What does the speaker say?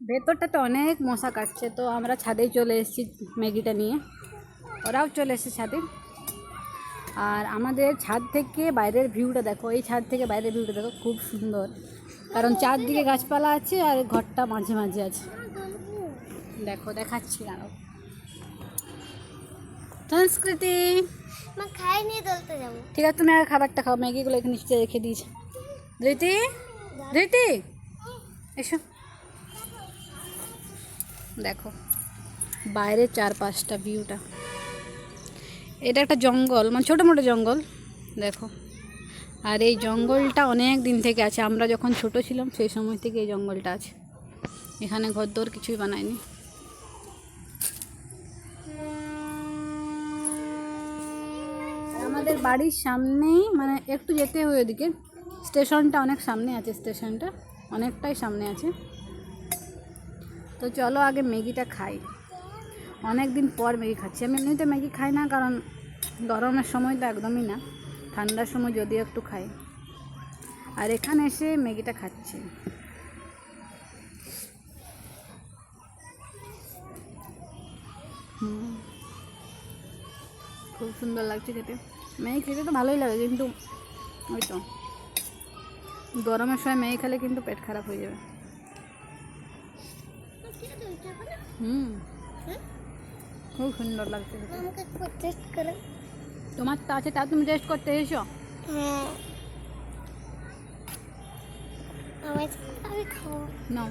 ভেতরটাতে অনেক মশা কাটছে তো আমরা ছাদেই চলে এসেছি ম্যাগিটা নিয়ে। ওরাও চলে এসেছে ছাদে। আর আমাদের ছাদ থেকে বাইরের ভিউটা দেখো এই ছাদ থেকে বাইরের ভিউটা দেখো খুব সুন্দর। কারণ চারদিকে গাছপালা আছে আর ঘরটা মাঝে মাঝে আছে। দেখো দেখাচ্ছি আরও সংস্কৃতি। খাই নিয়ে দলতে যাব। ঠিক আছে তুমি আর খাবারটা খাও ম্যাগিগুলো এখানে নিচে রেখে দিয়েছে। ধৃতি? ধৃতি? এসো। দেখো। বাইরের চার পাঁচটা ভিউটা এটা একটা জঙ্গল মানে ছোটো মোটো জঙ্গল, দেখো। আর এই জঙ্গলটা অনেক দিন থেকে আছে। আমরা যখন ছোট ছিলাম, সেই সময় থেকে এই জঙ্গলটা আছে। এখানে ঘরদোর কিছুই বানায়নি। আমাদের বাড়ির সামনেই মানে একটু যেতে হয় ওদিকে। স্টেশনটা অনেক সামনে আছে, স্টেশনটা অনেকটাই সামনে আছে। তো চলো আগে ম্যাগিটা খাই। অনেক দিন পর ম্যাগি খাচ্ছি। আমি এমনিতে ম্যাগি খাই না, কারণ গরমের সময় তো একদমই না। ঠান্ডার সময় যদিও একটু খাই। আর এখানে এসে ম্যাগিটা খাচ্ছি। খুব সুন্দর লাগছে খেতে। ম্যাগি খেতে তো ভালোই লাগে, কিন্তু ওই তো গরমের সময় ম্যাগি খেলে কিন্তু পেট খারাপ হয়ে যাবে। হুম। খুব সুন্দর লাগছে তোমার তো আছে তা তুমি টেস্ট করতে এসো। হ্যাঁ। আমি খাব। নাও।